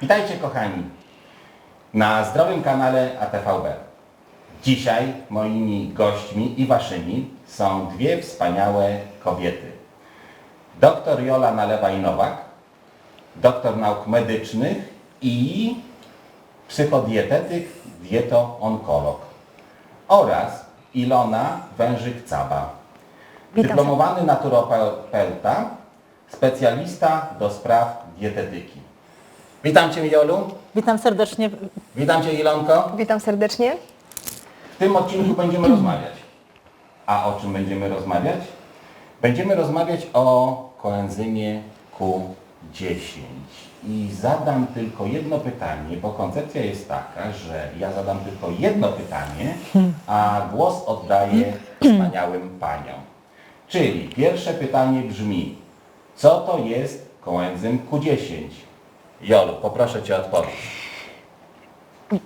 Witajcie kochani na zdrowym kanale ATVB. Dzisiaj moimi gośćmi i waszymi są dwie wspaniałe kobiety. Doktor Jola Nalewa-Nowak, doktor nauk medycznych i psychodietetyk, dietoonkolog oraz Ilona Wężyk-Caba, dyplomowany naturopeuta, specjalista do spraw dietetyki. Witam Cię Jolu, Witam serdecznie. witam Cię Ilonko. Witam serdecznie. W tym odcinku będziemy rozmawiać. A o czym będziemy rozmawiać? Będziemy rozmawiać o koenzymie Q10. I zadam tylko jedno pytanie, bo koncepcja jest taka, że ja zadam tylko jedno pytanie, a głos oddaję wspaniałym paniom. Czyli pierwsze pytanie brzmi, co to jest koenzym Q10? Jolu, poproszę Cię o odpowiedź.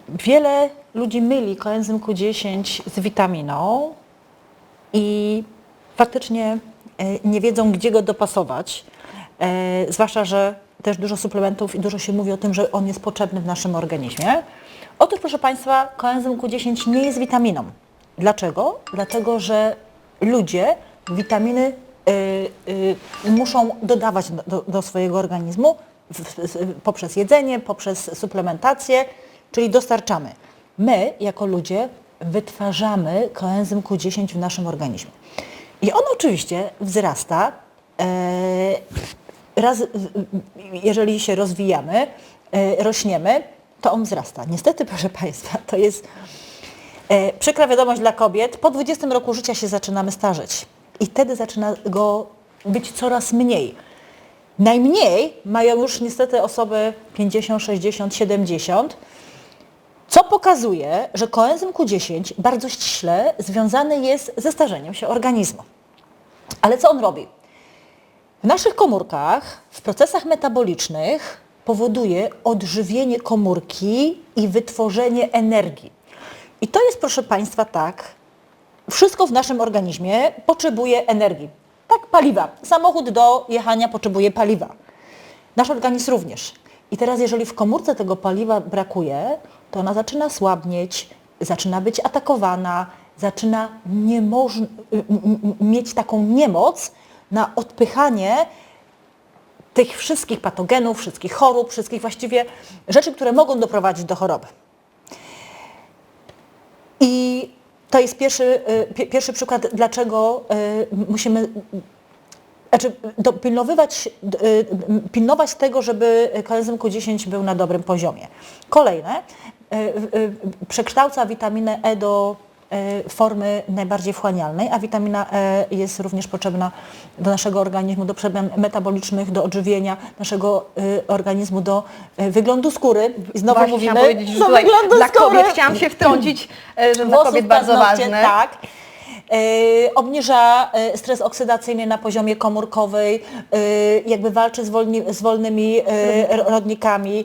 Wiele ludzi myli koenzym Q10 z witaminą i faktycznie e, nie wiedzą, gdzie go dopasować. E, zwłaszcza, że też dużo suplementów i dużo się mówi o tym, że on jest potrzebny w naszym organizmie. Otóż, proszę Państwa, koenzym Q10 nie jest witaminą. Dlaczego? Dlatego, że ludzie witaminy y, y, muszą dodawać do, do, swojego organizmu poprzez jedzenie, poprzez suplementację, czyli dostarczamy. My, jako ludzie, wytwarzamy koenzym Q10 w naszym organizmie. I on oczywiście wzrasta e, raz, jeżeli się rozwijamy, e, rośniemy, to on wzrasta. Niestety, proszę Państwa, to jest e, przykra wiadomość dla kobiet. Po 20 roku życia się zaczynamy starzeć i wtedy zaczyna go być coraz mniej. Najmniej mają już niestety osoby 50, 60, 70, co pokazuje, że koenzym Q10 bardzo ściśle związany jest ze starzeniem się organizmu. Ale co on robi? W naszych komórkach, w procesach metabolicznych powoduje odżywienie komórki i wytworzenie energii. I to jest, proszę Państwa, tak, wszystko w naszym organizmie potrzebuje energii. Tak, paliwa. Samochód do jechania potrzebuje paliwa. Nasz organizm również. I teraz, jeżeli w komórce tego paliwa brakuje, to ona zaczyna słabnieć, zaczyna być atakowana, zaczyna m- mieć taką niemoc na odpychanie tych wszystkich patogenów, wszystkich chorób, wszystkich właściwie rzeczy, które mogą doprowadzić do choroby. I to jest pierwszy, y, pi- pierwszy przykład, dlaczego y, musimy znaczy, dopilnowywać, y, pilnować tego, żeby koenzym Q10 był na dobrym poziomie. Kolejne, przekształca witaminę E do formy najbardziej wchłanialnej, a witamina E jest również potrzebna do naszego organizmu, do przemian metabolicznych, do odżywienia naszego y, organizmu, do y, wyglądu skóry. I znowu Właśnie mówimy, chciałam powiedzieć, że do wyglądu dla skóry. kobiet chciałam się wtrącić, e, że dla kobiet bardzo ważne. Tak. E, obniża e, stres oksydacyjny na poziomie komórkowej, e, jakby walczy z, wolni, z wolnymi rodnikami,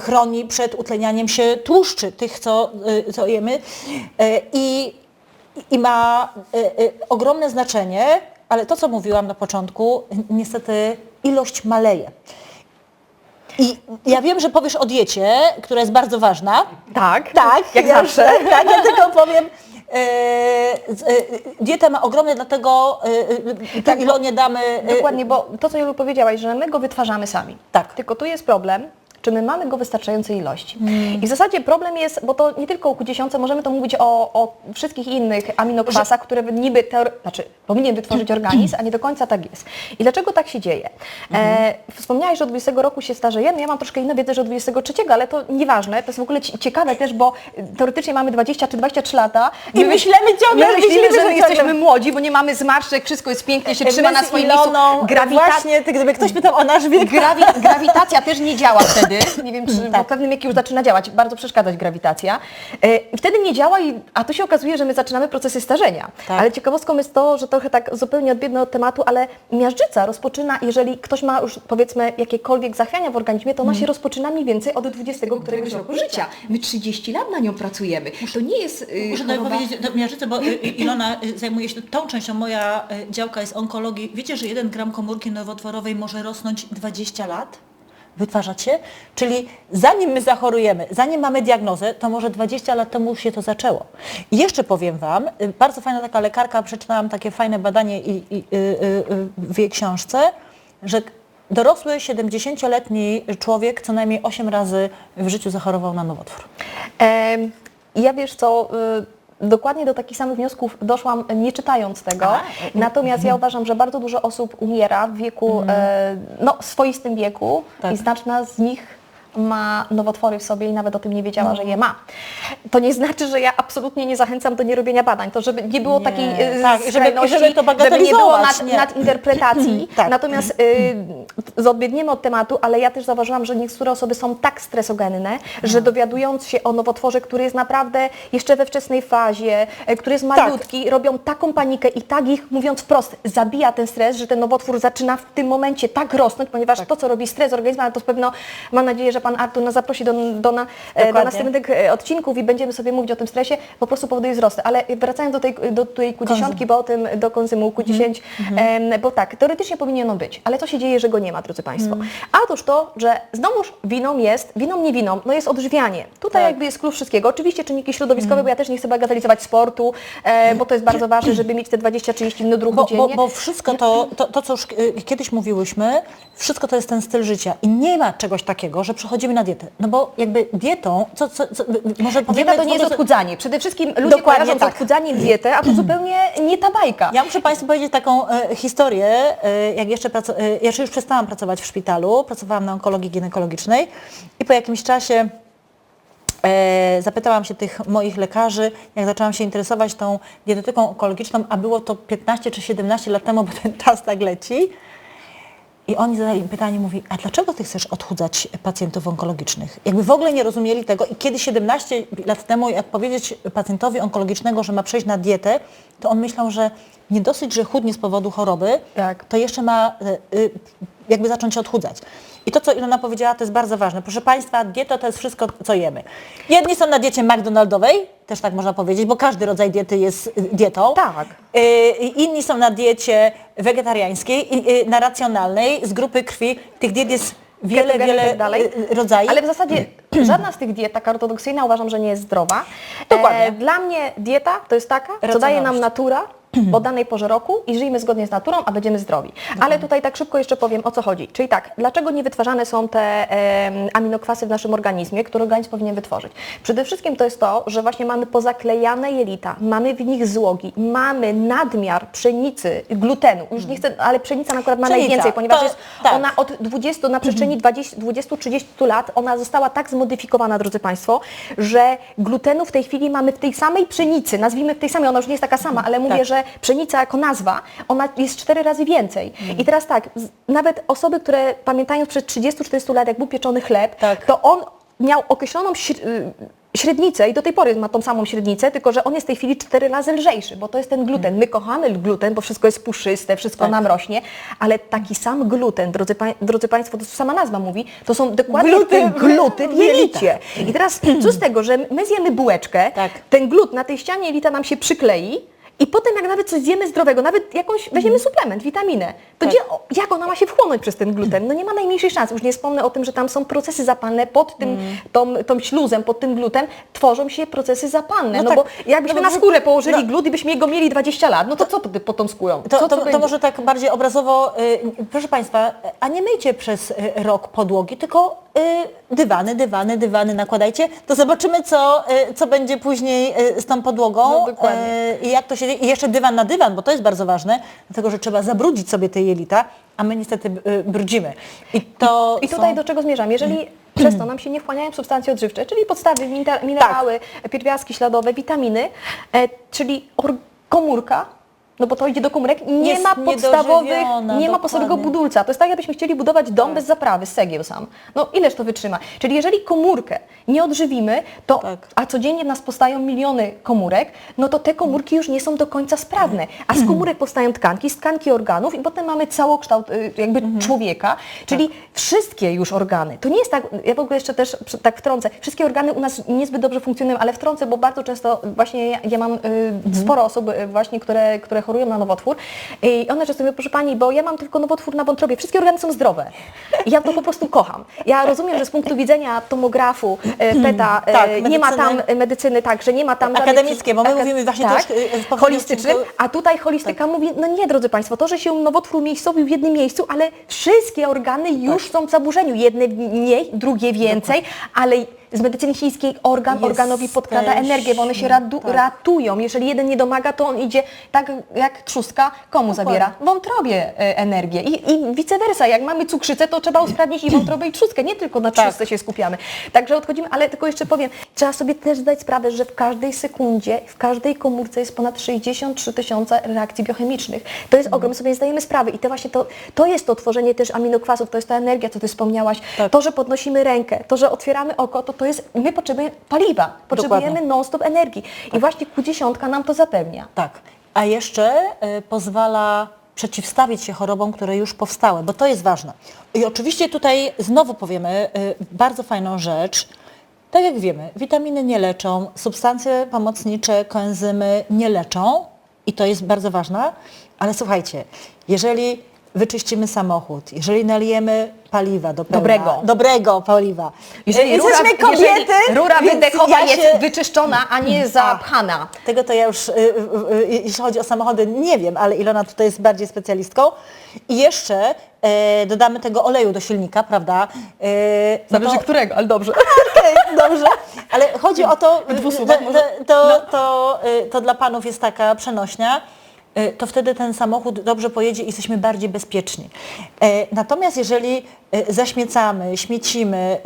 chroni przed utlenianiem się tłuszczy, tych co, co jemy i, i ma ogromne znaczenie, ale to co mówiłam na początku, niestety ilość maleje. I ja wiem, że powiesz o diecie, która jest bardzo ważna, Tak, tak, jak ja zawsze. Tak, ja tylko powiem. E, e, dieta ma ogromne, dlatego e, e, tak, Ilonie damy... Dokładnie, bo to, co Jolu powiedziałaś, że my go wytwarzamy sami. Tak. Tylko tu jest problem, czy my mamy go w wystarczającej ilości. I w zasadzie problem jest, bo to nie tylko o Q10, możemy to mówić o, o wszystkich innych aminokwasach, które niby znaczy, powinien wytworzyć organizm, a nie do końca tak jest. I dlaczego tak się dzieje? E, wspomniałaś, że od 20 roku się starzejemy, ja mam troszkę inną wiedzę, że od 23, ale to nieważne, to jest w ogóle ci- ciekawe też, bo teoretycznie mamy 20 czy 23 lata. I myślimy ciągle, my myślimy, że że my jesteśmy młodzi, bo nie mamy zmarszczek, wszystko jest pięknie, się My trzyma na swoim Iloną, miejscu. Grawitacja, Właśnie, ty- gdyby ktoś pytał o nasz wiek, Grawi grawitacja też nie działa wtedy. Nie wiem, czy bo Tak. w pewnym wieku już zaczyna działać, bardzo przeszkadzać grawitacja. E, I wtedy nie działa, i, a tu się okazuje, że my zaczynamy procesy starzenia. Tak. Ale ciekawostką jest to, że trochę tak zupełnie odbiegnę od tematu, ale miażdżyca rozpoczyna, jeżeli ktoś ma już powiedzmy jakiekolwiek zachwiania w organizmie, to ona Mhm. się rozpoczyna mniej więcej od 20 któregoś roku życia. My 30 lat na nią pracujemy. To nie jest y, Muszę choroba- powiedzieć do Miażdżycy, bo y, y, Ilona y, zajmuje się tą częścią, moja y, działka jest onkologii. Wiecie, że jeden gram komórki nowotworowej może rosnąć 20 lat? Wytwarzać się, czyli zanim my zachorujemy, zanim mamy diagnozę, to może 20 lat temu się to zaczęło. I jeszcze powiem Wam, y, bardzo fajna taka lekarka, przeczytałam takie fajne badanie i, i, y, y, w jej książce, że dorosły 70-letni człowiek co najmniej 8 razy w życiu zachorował na nowotwór. Ja wiesz co, y, dokładnie do takich samych wniosków doszłam nie czytając tego. Natomiast ja uważam, że bardzo dużo osób umiera w wieku, e, no swoistym wieku Tak. i znaczna z nich ma nowotwory w sobie i nawet o tym nie wiedziała, że je ma. To nie znaczy, że ja absolutnie nie zachęcam do nierobienia badań. To żeby nie było Nie. takiej e, Tak, żeby- żeby to żeby nie było nad, nie. nadinterpretacji. Tak. Natomiast y, odbiegniemy od tematu, ale ja też zauważyłam, że niektóre osoby są tak stresogenne, że dowiadując się o nowotworze, który jest naprawdę jeszcze we wczesnej fazie, e, który jest malutki, robią taką panikę i tak ich, mówiąc wprost, zabija ten stres, że ten nowotwór zaczyna w tym momencie tak rosnąć, ponieważ to, co robi stres organizmu, ale to pewno mam nadzieję, że Pan Artur nas zaprosi do, do, na, e, do następnych e, odcinków i będziemy sobie mówić o tym stresie, po prostu powoduje wzrosty. Ale wracając do tej, do tej Q10, bo o tym do konzymu Q10, em, bo tak, teoretycznie powinien on być, ale co się dzieje, że go nie ma, drodzy Państwo? Otóż to, że znowuż winą jest, winą nie winą, no jest odżywianie. Tutaj Tak. jakby jest klucz wszystkiego. Oczywiście czynniki środowiskowe, bo ja też nie chcę bagatelizować sportu, e, bo to jest bardzo ważne, żeby mieć te 20-30 minut ruchu Bo, bo, dziennie. bo wszystko to, to, to, co już y, kiedyś mówiłyśmy, wszystko to jest ten styl życia i nie ma czegoś takiego, że przechodzimy na dietę. No bo jakby dietą, co, co, co może. Dieta to nie jest odchudzanie. Przede wszystkim ludzie Dokładnie kojarzą tak. odchudzaniem dietę, a to zupełnie nie ta bajka. Ja muszę Państwu powiedzieć taką e, historię, e, jak jeszcze, pracu- e, jeszcze już przestałam pracować w szpitalu, pracowałam na onkologii ginekologicznej i po jakimś czasie e, zapytałam się tych moich lekarzy, jak zaczęłam się interesować tą dietetyką onkologiczną, a było to 15 czy 17 lat temu, bo ten czas tak leci. I oni zadali mi pytanie, mówi, a dlaczego ty chcesz odchudzać pacjentów onkologicznych? Jakby w ogóle nie rozumieli tego i kiedy 17 lat temu, jak powiedzieć pacjentowi onkologicznemu, że ma przejść na dietę, to on myślał, że nie dosyć, że chudnie z powodu choroby, Tak. to jeszcze ma y, jakby zacząć się odchudzać. I to, co Ilona powiedziała, to jest bardzo ważne. Proszę Państwa, dieta to jest wszystko, co jemy. Jedni są na diecie McDonaldowej, też tak można powiedzieć, bo każdy rodzaj diety jest y, dietą. Tak. Y, Inni są na diecie wegetariańskiej, i, y, na racjonalnej, z grupy krwi. Tych diet jest wiele, ketogeny i wiele tak dalej. y, rodzajów. Ale w zasadzie żadna z tych diet, taka ortodoksyjna, uważam, że nie jest zdrowa. Dokładnie. E, dla mnie dieta to jest taka, co daje nam Racjonalność. natura o danej porze roku i żyjmy zgodnie z naturą, a będziemy zdrowi. Ale tutaj tak szybko jeszcze powiem, o co chodzi. Czyli tak, dlaczego nie wytwarzane są te em, aminokwasy w naszym organizmie, które organizm powinien wytworzyć? Przede wszystkim to jest to, że właśnie mamy pozaklejane jelita, mamy w nich złogi, mamy nadmiar pszenicy, glutenu. Już nie chcę, ale pszenica akurat ma Pszenica, najwięcej, ponieważ to- jest tak. ona od 20 na przestrzeni 20 20-30 lat ona została tak zmodyfikowana, drodzy Państwo, że glutenu w tej chwili mamy w tej samej pszenicy, nazwijmy w tej samej, ona już nie jest taka sama, ale mówię, Tak. że pszenica jako nazwa, ona jest cztery razy więcej. I teraz tak, nawet osoby, które pamiętają sprzed 30-40 lat, jak był pieczony chleb, Tak. to on miał określoną y, średnicę i do tej pory ma tą samą średnicę, tylko że on jest w tej chwili cztery razy lżejszy, bo to jest ten gluten. My kochamy gluten, bo wszystko jest puszyste, wszystko Tak. nam rośnie, ale taki sam gluten, drodzy, pań, drodzy Państwo, to sama nazwa mówi, to są dokładnie Gluty te w- gluty w jelicie. I teraz co z tego, że my zjemy bułeczkę, Tak. ten glut na tej ścianie jelita nam się przyklei, i potem jak nawet coś zjemy zdrowego, nawet jakąś weźmiemy suplement, witaminę, to Tak. gdzie, jak ona ma się wchłonąć przez ten gluten? No nie ma najmniejszej szansy. Już nie wspomnę o tym, że tam są procesy zapalne pod tym, Mm. tą, tą śluzem, pod tym glutem tworzą się procesy zapalne. No No, tak. bo jakbyśmy No na bo- skórę położyli no. glut i byśmy go mieli 20 lat, no to co to pod tą skórą? To, co to, będzie? to może tak bardziej obrazowo, y, proszę Państwa, a nie myjcie przez y, rok podłogi, tylko y, dywany, dywany, dywany nakładajcie, to zobaczymy, co, y, co będzie później y, z tą podłogą No, y, i jak to się i jeszcze dywan na dywan, bo to jest bardzo ważne, dlatego że trzeba zabrudzić sobie te jelita, a my niestety y, brudzimy. I to I tutaj są... do czego zmierzam? Jeżeli przez to nam się nie wchłaniają substancje odżywcze, czyli podstawy, minerały, Tak. pierwiastki śladowe, witaminy, e, czyli komórka, no bo to idzie do komórek, nie Jest ma podstawowych, nie ma podstawowego budulca. To jest tak, jakbyśmy chcieli budować dom bez zaprawy, z cegieł sam. No ileż to wytrzyma? Czyli jeżeli komórkę nie odżywimy, to, Tak. a codziennie w nas powstają miliony komórek, no to te komórki już nie są do końca sprawne. A z komórek powstają tkanki, z tkanki organów i potem mamy całokształt y, jakby człowieka, czyli wszystkie już organy. To nie jest tak, ja w ogóle jeszcze też tak wtrącę, wszystkie organy u nas niezbyt dobrze funkcjonują, ale wtrącę, bo bardzo często właśnie ja, ja mam y, sporo osób y, właśnie, które, które chorują na nowotwór i one często mówią, proszę Pani, bo ja mam tylko nowotwór na wątrobie, wszystkie organy są zdrowe. I ja to po prostu kocham. Ja rozumiem, że z punktu widzenia tomografu, e, PETA, e, Tak, nie ma tam medycyny. tak, że nie ma tam... Akademickie, bo my Aka- mówimy właśnie tak, też, holistycznym, odcinku- a tutaj holistyka mówi, no nie, drodzy Państwo, to, że się nowotwór umiejscowił w jednym miejscu, ale wszystkie organy już Tak. są w zaburzeniu. Jedne mniej, drugie więcej, ale z medycyny chińskiej organ Jesteś- organowi podkrada energię, bo one się radu, tak. ratują. Jeżeli jeden nie domaga, to on idzie tak jak trzustka, komu zabiera? Wątrobie e, energię. I, I vice versa, jak mamy cukrzycę, to trzeba usprawnić i wątrobę i trzustkę, nie tylko na Tak. trzustce się skupiamy. Także odchodzimy, ale tylko jeszcze powiem, trzeba sobie też zdać sprawę, że w każdej sekundzie, w każdej komórce jest ponad 63 tysiące reakcji biochemicznych. To jest ogrom, sobie nie zdajemy sprawy i to właśnie to, to jest to tworzenie też aminokwasów, to jest ta energia, co Ty wspomniałaś, Tak. to, że podnosimy rękę, to, że otwieramy oko, to, to jest, my potrzebujemy paliwa, potrzebujemy Dokładnie. non-stop energii i właśnie Q10 nam to zapewnia. Tak. A jeszcze y, pozwala przeciwstawić się chorobom, które już powstały, bo to jest ważne. I oczywiście tutaj znowu powiemy y, bardzo fajną rzecz. Tak jak wiemy, witaminy nie leczą, substancje pomocnicze, koenzymy nie leczą i to jest bardzo ważne, ale słuchajcie, jeżeli wyczyścimy samochód, jeżeli nalijemy paliwa do pełna, Dobrego. dobrego paliwa, Jeżeli rura, jesteśmy kobiety, jeżeli rura więc wydechowa ja jest się- wyczyszczona, a nie zapchana. tego to ja już, y, y, y, jeśli chodzi o samochody, nie wiem, ale Ilona tutaj jest bardziej specjalistką. I jeszcze e, dodamy tego oleju do silnika, prawda? E, no Zależy to- którego, ale dobrze. Okej, dobrze, ale chodzi o to, to, może? to, to, to, dla panów jest taka przenośnia, to wtedy ten samochód dobrze pojedzie i jesteśmy bardziej bezpieczni. E, Natomiast jeżeli y, zaśmiecamy, śmiecimy,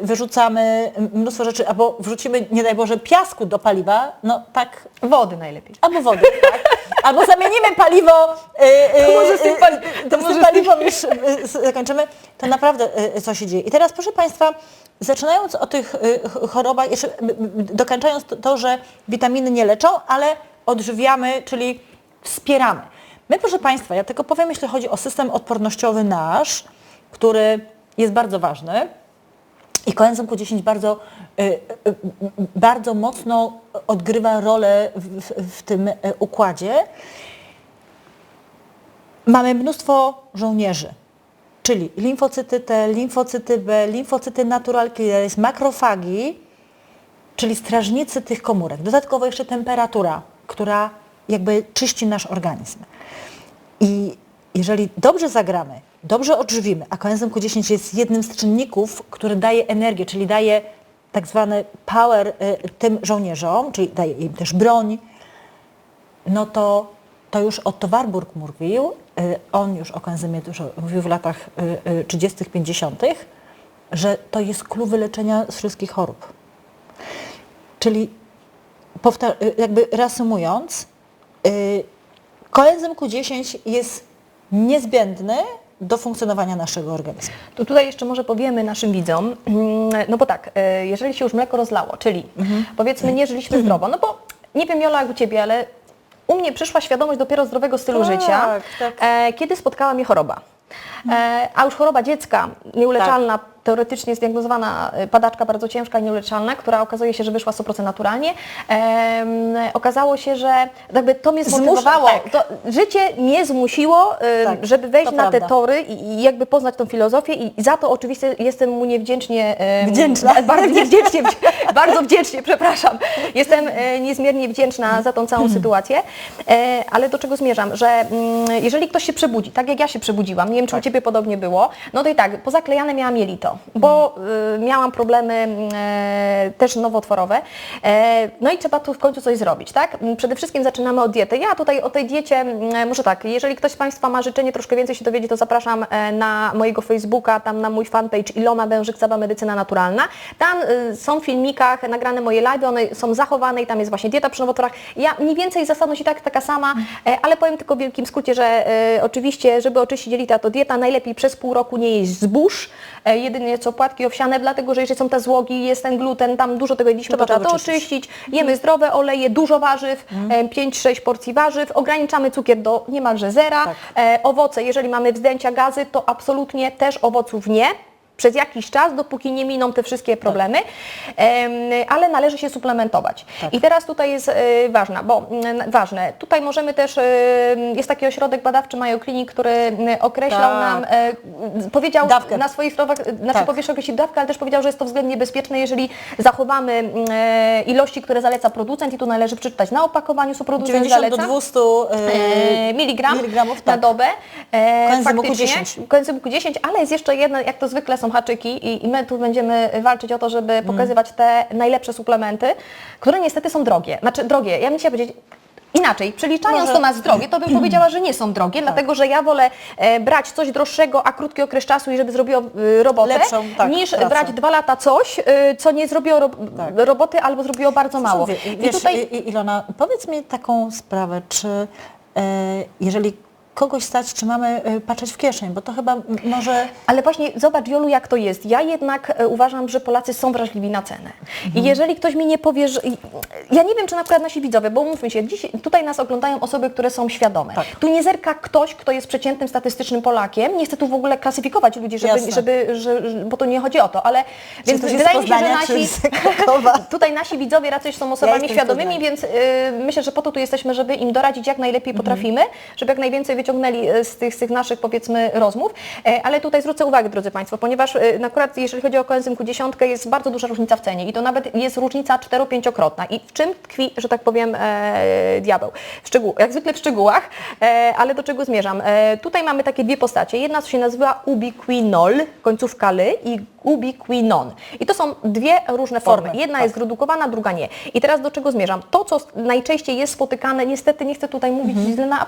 wyrzucamy mnóstwo rzeczy, albo wrzucimy, nie daj Boże, piasku do paliwa, no tak Wody najlepiej. Albo wody, tak? Albo zamienimy paliwo. To może z tym pali- to z tym paliwem już zakończymy. To naprawdę co się dzieje. I teraz proszę Państwa, zaczynając o tych ch- chorobach, jeszcze dokończając to, że witaminy nie leczą, ale odżywiamy, czyli wspieramy. My, proszę Państwa, ja tylko powiem, jeśli chodzi o system odpornościowy nasz, który jest bardzo ważny, i koenzym Q10 bardzo, y, y, bardzo mocno odgrywa rolę w, w, tym y, układzie. Mamy mnóstwo żołnierzy, czyli limfocyty T, limfocyty B, limfocyty natural killeris, makrofagi, czyli strażnicy tych komórek. Dodatkowo jeszcze temperatura, która jakby czyści nasz organizm. I jeżeli dobrze zagramy, dobrze odżywimy, a koenzym Q10 jest jednym z czynników, który daje energię, czyli daje tak zwany power y, tym żołnierzom, czyli daje im też broń, no to, to już Otto Warburg mówił, y, on już o koenzymie dużo mówił w latach y, y, 30., 50., że to jest klucz wyleczenia z wszystkich chorób. Czyli jakby reasumując, koenzym Q10 jest niezbędny do funkcjonowania naszego organizmu. To tutaj jeszcze może powiemy naszym widzom, mm, no bo tak, e, jeżeli się już mleko rozlało, czyli powiedzmy nie żyliśmy zdrowo, no bo nie wiem Jola jak u Ciebie, ale u mnie przyszła świadomość dopiero zdrowego stylu Tak, życia, tak. e, kiedy spotkała mnie choroba. E, a już choroba dziecka, nieuleczalna, teoretycznie zdiagnozowana e, padaczka bardzo ciężka, nieuleczalna, która okazuje się, że wyszła 100% naturalnie. Okazało się, że jakby to mnie Zmusza- zmotywowało. tak. To życie mnie zmusiło, Tak, żeby wejść na te prawda. tory i, jakby poznać tą filozofię i, za to oczywiście jestem mu niewdzięcznie... Wdzięczna. Bardzo niewdzięcznie, bardzo wdzięcznie, przepraszam. Jestem e, niezmiernie wdzięczna za tą całą Mhm. sytuację, ale do czego zmierzam, że mm, jeżeli ktoś się przebudzi, tak jak ja się przebudziłam, nie wiem czy Tak. Ciebie podobnie było, no to i tak, pozaklejane miałam jelito, bo y, miałam problemy e, też nowotworowe, e, no i trzeba tu w końcu coś zrobić, tak? M, Przede wszystkim zaczynamy od diety. Ja tutaj o tej diecie, m, może tak, jeżeli ktoś z Państwa ma życzenie troszkę więcej się dowiedzieć, to zapraszam e, na mojego Facebooka, tam na mój fanpage Ilona Wężyk, Cała Medycyna Naturalna. Tam y, są w filmikach nagrane moje live, one są zachowane i tam jest właśnie dieta przy nowotworach. Ja mniej więcej zasadność i tak taka sama, e, ale powiem tylko w wielkim skrócie, że e, oczywiście, żeby oczyścić jelita, to dieta najlepiej przez pół roku nie jeść zbóż, e, jedynie co płatki owsiane, dlatego że jeżeli są te złogi, jest ten gluten, tam dużo tego jedliśmy, Trzeba to trzeba to wyczyścić. oczyścić. Jemy zdrowe oleje, dużo warzyw, e, 5-6 porcji warzyw, ograniczamy cukier do niemalże zera. Tak. E, owoce, jeżeli mamy wzdęcia, gazy, to absolutnie też owoców nie. Przez jakiś czas, dopóki nie miną te wszystkie problemy, em, ale należy się suplementować. I teraz tutaj jest e, ważna, bo ważne, tutaj możemy też, e, jest taki ośrodek badawczy Mayo Clinic, który określał Tak. nam, e, powiedział Dawkę. na swoich stronach, znaczy Tak. po pierwsze określił dawkę, ale też powiedział, że jest to względnie bezpieczne, jeżeli zachowamy ilości, które zaleca producent i tu należy przeczytać na opakowaniu, co producent 90 zaleca. do 200 E, e, miligram miligramów, na tak. dobę. E, Koenzymu faktycznie. Q10. Koenzymu Q10, ale jest jeszcze jedna, jak to zwykle są haczyki i, i my tu będziemy walczyć o to, żeby Mm. pokazywać te najlepsze suplementy, które niestety są drogie. Znaczy drogie, ja bym chciała powiedzieć, Inaczej, przeliczając Może- to na zdrowie, to bym powiedziała, że nie są drogie, dlatego że ja wolę e, brać coś droższego, a krótki okres czasu i żeby zrobiło e, robotę, Lepszą, tak, niż pracę. brać dwa lata coś, e, co nie zrobiło ro roboty albo zrobiło bardzo mało. Wie, I wiesz, tutaj Ilona, powiedz mi taką sprawę, czy e, jeżeli kogoś stać, czy mamy e, patrzeć w kieszeń, bo to chyba może... Ale właśnie zobacz Jolu, jak to jest. Ja jednak e, uważam, że Polacy są wrażliwi na cenę. Mhm. I jeżeli ktoś mi nie powie, że... Ja nie wiem, czy na przykład nasi widzowie, bo umówmy się, dziś, tutaj nas oglądają osoby, które są świadome. Tak. Tu nie zerka ktoś, kto jest przeciętnym statystycznym Polakiem. Nie chcę tu w ogóle klasyfikować ludzi, żeby, Jasne. żeby że, że, bo to nie chodzi o to, ale więc ktoś jest wydaje z mi się, że Poznania, czy nasi... z Krakowa? Tutaj nasi widzowie raczej są osobami jestem z świadomymi, Poznania. więc y, myślę, że po to tu jesteśmy, żeby im doradzić jak najlepiej Mhm. potrafimy, żeby jak najwięcej wyciągnęli y, z tych, z tych naszych powiedzmy rozmów. E, ale tutaj zwrócę uwagę, drodzy Państwo, ponieważ y, akurat jeżeli chodzi o koenzym Q10 jest bardzo duża różnica w cenie i to nawet jest różnica 4-5-krotna. I w czym tkwi, że tak powiem, e, diabeł? Szczegół, jak zwykle w szczegółach, e, ale do czego zmierzam? E, tutaj mamy takie dwie postacie. Jedna się nazywa ubiquinol, końcówka ly i ubiquinon. I to są dwie różne formy. Formy, Jedna tak. jest zredukowana, druga nie. I teraz do czego zmierzam? To, co najczęściej jest spotykane, niestety nie chcę tutaj mówić źle na,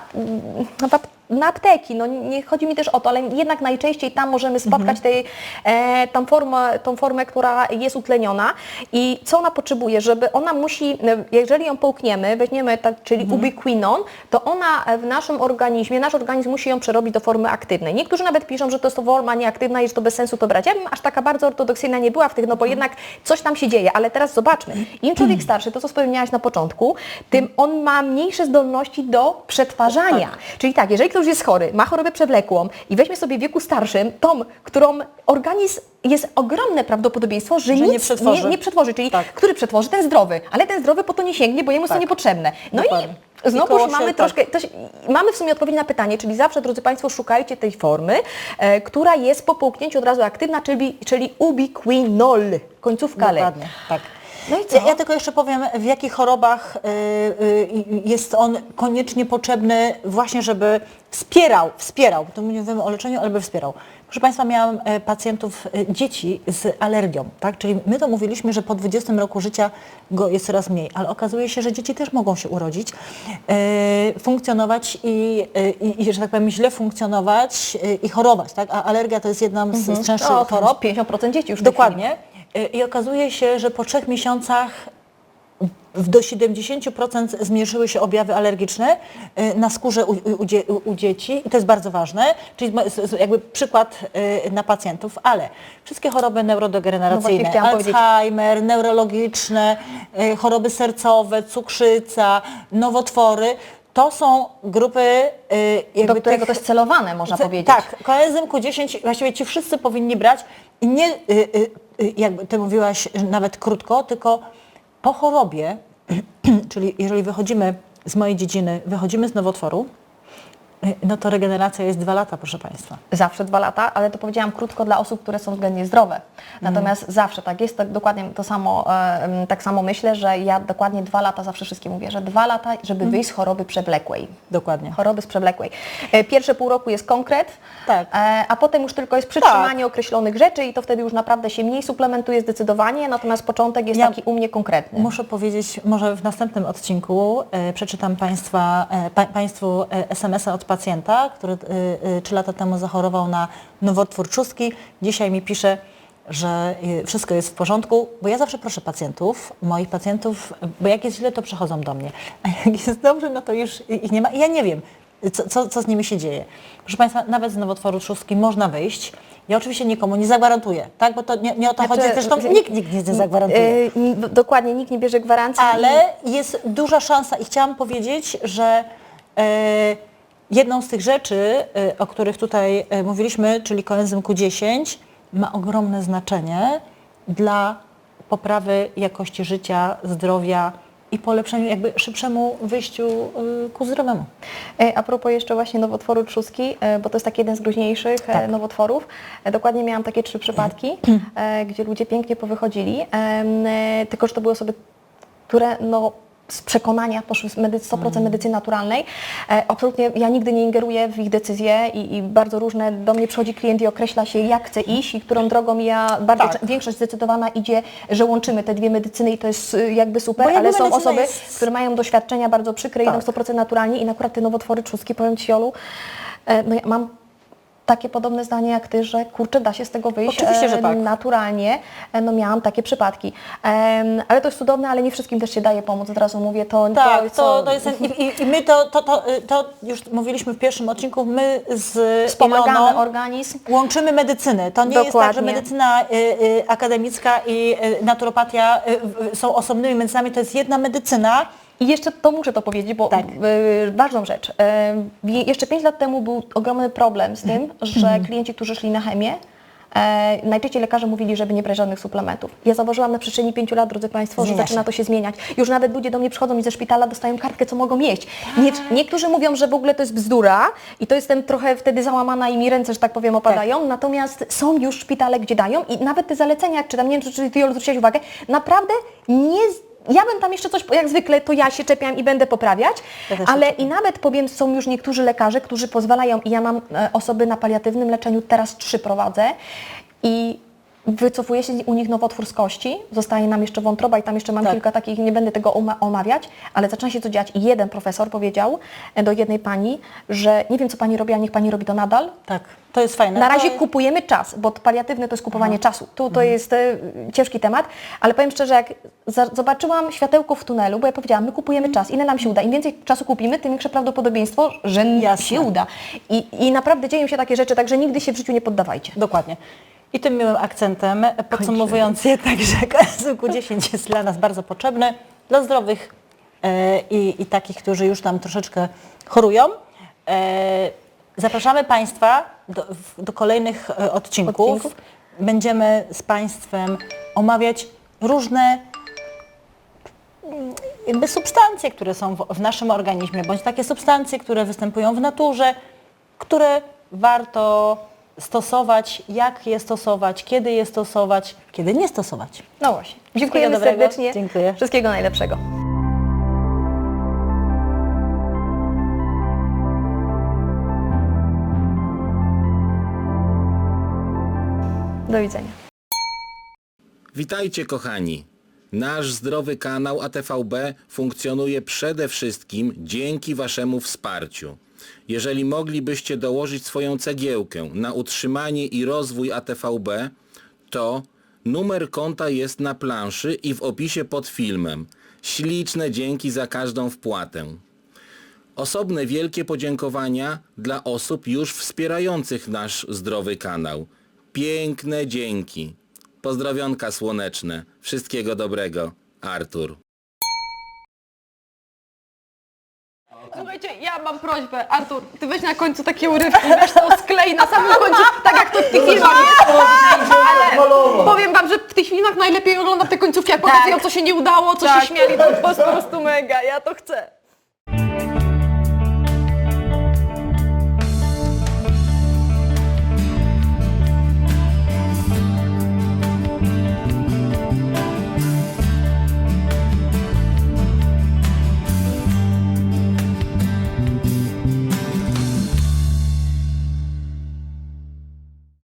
na, na apteki, no nie chodzi mi też o to, ale jednak najczęściej tam możemy spotkać tej, e, tą, formę, tą formę, która jest utleniona i co ona potrzebuje, żeby ona musi, jeżeli ją połkniemy, weźmiemy tak, czyli ubiquinon, to ona w naszym organizmie, nasz organizm musi ją przerobić do formy aktywnej. Niektórzy nawet piszą, że to jest to forma nieaktywna i że to bez sensu to brać. Ja bym aż taka bardzo ortodoksyjna nie była w tych, no bo jednak coś tam się dzieje, ale teraz zobaczmy. Im człowiek starszy, to co wspomniałaś na początku, tym on ma mniejsze zdolności do przetwarzania. Czyli tak, jeżeli ktoś jest chory, ma chorobę przewlekłą i weźmie sobie w wieku starszym tą, którą organizm jest ogromne prawdopodobieństwo, że, Że nic nie przetworzy. Nie, nie przetworzy. Czyli Tak. który przetworzy? Ten zdrowy. Ale ten zdrowy po to nie sięgnie, bo jemu jest to Tak. niepotrzebne. No Dokładnie. i I znowuż się, mamy tak. troszkę, mamy w sumie odpowiedź na pytanie, czyli zawsze, drodzy Państwo, szukajcie tej formy, e, która jest po połknięciu od razu aktywna, czyli, czyli ubiquinol, końcówka L. Dokładnie, tak. No i co? Ja, ja tylko jeszcze powiem, w jakich chorobach y, y, jest on koniecznie potrzebny właśnie, żeby wspierał, wspierał, to nie mówimy o leczeniu, ale by wspierał. Proszę Państwa, miałam e, pacjentów, e, dzieci z alergią, tak? Czyli my to mówiliśmy, że po 20 roku życia go jest coraz mniej, ale okazuje się, że dzieci też mogą się urodzić, e, funkcjonować i, i, i, że tak powiem, źle funkcjonować i chorować, tak? A alergia to jest jedna z, z częstszych chorób. 50% dzieci już. Dokładnie. I okazuje się, że po trzech miesiącach w- do 70% zmniejszyły się objawy alergiczne y, na skórze u, u, u, dzie- u, u dzieci i to jest bardzo ważne, czyli jakby przykład y, na pacjentów, ale wszystkie choroby No neurodegeneracyjne, powiedzieć. Alzheimer, neurologiczne, y, choroby sercowe, cukrzyca, nowotwory, to są grupy jakby Do którego tych- to celowane, można C- powiedzieć. Tak, koenzym Q10 właściwie ci wszyscy powinni brać i nie, jakby ty mówiłaś nawet krótko, tylko po chorobie, czyli jeżeli wychodzimy z mojej dziedziny, wychodzimy z nowotworu, no to regeneracja jest dwa lata, proszę Państwa. Zawsze dwa lata, ale to powiedziałam krótko dla osób, które są względnie zdrowe. Natomiast zawsze tak jest, tak dokładnie to samo, e, tak samo myślę, że ja dokładnie dwa lata zawsze wszystkim mówię, że dwa lata, żeby wyjść z choroby przewlekłej. Dokładnie. Choroby z przewlekłej. E, Pierwsze pół roku jest konkret, Tak. e, a potem już tylko jest przytrzymanie określonych rzeczy i to wtedy już naprawdę się mniej suplementuje zdecydowanie, natomiast początek jest Ja- taki u mnie konkretny. Muszę powiedzieć, może w następnym odcinku przeczytam państwa, pa, Państwu SMS-a od pacjenta, który e, e, trzy lata temu zachorował na nowotwór trzustki. Dzisiaj mi pisze, że e, wszystko jest w porządku, bo ja zawsze proszę pacjentów, moich pacjentów, bo jak jest źle, to przychodzą do mnie, a jak jest dobrze, no to już ich nie ma i ja nie wiem, co, co, co z nimi się dzieje. Proszę Państwa, nawet z nowotworu trzustki można wyjść. Ja oczywiście nikomu nie zagwarantuję, tak? bo to nie, nie o to Znaczy, chodzi, zresztą nikt, nikt nie zagwarantuje. N- Dokładnie, nikt nie bierze gwarancji. Ale jest duża szansa i chciałam powiedzieć, że e, jedną z tych rzeczy, e, o których tutaj e, mówiliśmy, czyli koenzym Q10, ma ogromne znaczenie dla poprawy jakości życia, zdrowia i polepszeniu, jakby szybszemu wyjściu y, ku zdrowemu. E, A propos jeszcze właśnie nowotworu trzustki, e, bo to jest taki jeden z groźniejszych e, Tak. nowotworów. Dokładnie miałam takie trzy przypadki, e, gdzie ludzie pięknie powychodzili, tylko że to były osoby, które no, z przekonania poszły z medy 100% medycyny naturalnej. E, absolutnie ja nigdy nie ingeruję w ich decyzje i, i bardzo różne, do mnie przychodzi klient i określa się jak chce iść i którą drogą ja, bardzo Tak. większość zdecydowana idzie, że łączymy te dwie medycyny i to jest y, jakby super, Bo ale są osoby, jest- które mają doświadczenia bardzo przykre, Tak. idą 100% naturalnie i akurat te nowotwory trzustki, powiem Ci Olu, e, no ja mam takie podobne zdanie jak Ty, że kurczę, da się z tego wyjść Oczywiście, że tak. naturalnie. E, No miałam takie przypadki. Ale to jest cudowne, ale nie wszystkim też się daje pomóc, od razu mówię. To, Tak, co- to, to jest, i, i- my to, to, to, y, to już mówiliśmy w pierwszym odcinku, my z Wspomagamy Iloną organizm. łączymy medycyny. To nie jest tak, że Dokładnie. medycyna y, y, akademicka i naturopatia są osobnymi medycynami, to jest jedna medycyna. I jeszcze to muszę to powiedzieć, bo Tak. y, ważną rzecz. Y, jeszcze 5 lat temu był ogromny problem z tym, że klienci, którzy szli na chemię, e, najczęściej lekarze mówili, żeby nie brać żadnych suplementów. Ja zauważyłam na przestrzeni 5 lat, drodzy Państwo, Zmienia że zaczyna się. to się zmieniać. Już nawet ludzie do mnie przychodzą i ze szpitala dostają kartkę, co mogą jeść. Nie, niektórzy mówią, że w ogóle to jest bzdura i to jestem trochę wtedy załamana i mi ręce, że tak powiem, opadają. Natomiast są już szpitale, gdzie dają i nawet te zalecenia, jak czytam, nie wiem, czy Ty Jolu, zwróciłaś uwagę, naprawdę nie... Ja bym tam jeszcze coś, jak zwykle, to ja się czepiam i będę poprawiać, Ja też się ale i nawet powiem, są już niektórzy lekarze, którzy pozwalają, i ja mam e, osoby na paliatywnym leczeniu, teraz trzy prowadzę i wycofuje się u nich nowotwór z kości, zostaje nam jeszcze wątroba i tam jeszcze mam Tak. kilka takich, nie będę tego oma- omawiać, ale zaczyna się to dziać i jeden profesor powiedział e, do jednej pani, że nie wiem co pani robi, a niech pani robi to nadal, Tak, to jest fajne. na razie jest- kupujemy czas, bo paliatywne to jest kupowanie czasu. Tu to jest e, ciężki temat, ale powiem szczerze, jak zobaczyłam światełko w tunelu, bo ja powiedziałam, my kupujemy czas, ile nam się uda. Im więcej czasu kupimy, tym większe prawdopodobieństwo, że Jasne. się uda. I, I naprawdę dzieją się takie rzeczy, także nigdy się w życiu nie poddawajcie. Dokładnie. I tym miłym akcentem, podsumowując jednak, że KSQ 10 jest dla nas bardzo potrzebny, dla zdrowych e, i, i takich, którzy już tam troszeczkę chorują. E, zapraszamy Państwa do, do kolejnych e, odcinków. Odcinków. Będziemy z Państwem omawiać różne mm, jakby substancje, które są w, w naszym organizmie, bądź takie substancje, które występują w naturze, które warto stosować, jak je stosować, kiedy je stosować, kiedy nie stosować. No właśnie. Dziękujemy dobrego. serdecznie. Dziękuję. Wszystkiego najlepszego. Do widzenia. Witajcie kochani. Nasz zdrowy kanał ATVB funkcjonuje przede wszystkim dzięki Waszemu wsparciu. Jeżeli moglibyście dołożyć swoją cegiełkę na utrzymanie i rozwój ATVB, to numer konta jest na planszy i w opisie pod filmem. Śliczne dzięki za każdą wpłatę. Osobne wielkie podziękowania dla osób już wspierających nasz zdrowy kanał. Piękne dzięki. Pozdrowionka słoneczne. Wszystkiego dobrego. Artur. Ja mam prośbę, Artur, ty weź na końcu takie urywki, weź to sklej na samym końcu, tak jak to w tych filmach jest. Ale powiem wam, że w tych filmach najlepiej oglądam te końcówki, jak pokazują, co się nie udało, co się śmiali, to jest po prostu mega, ja to chcę.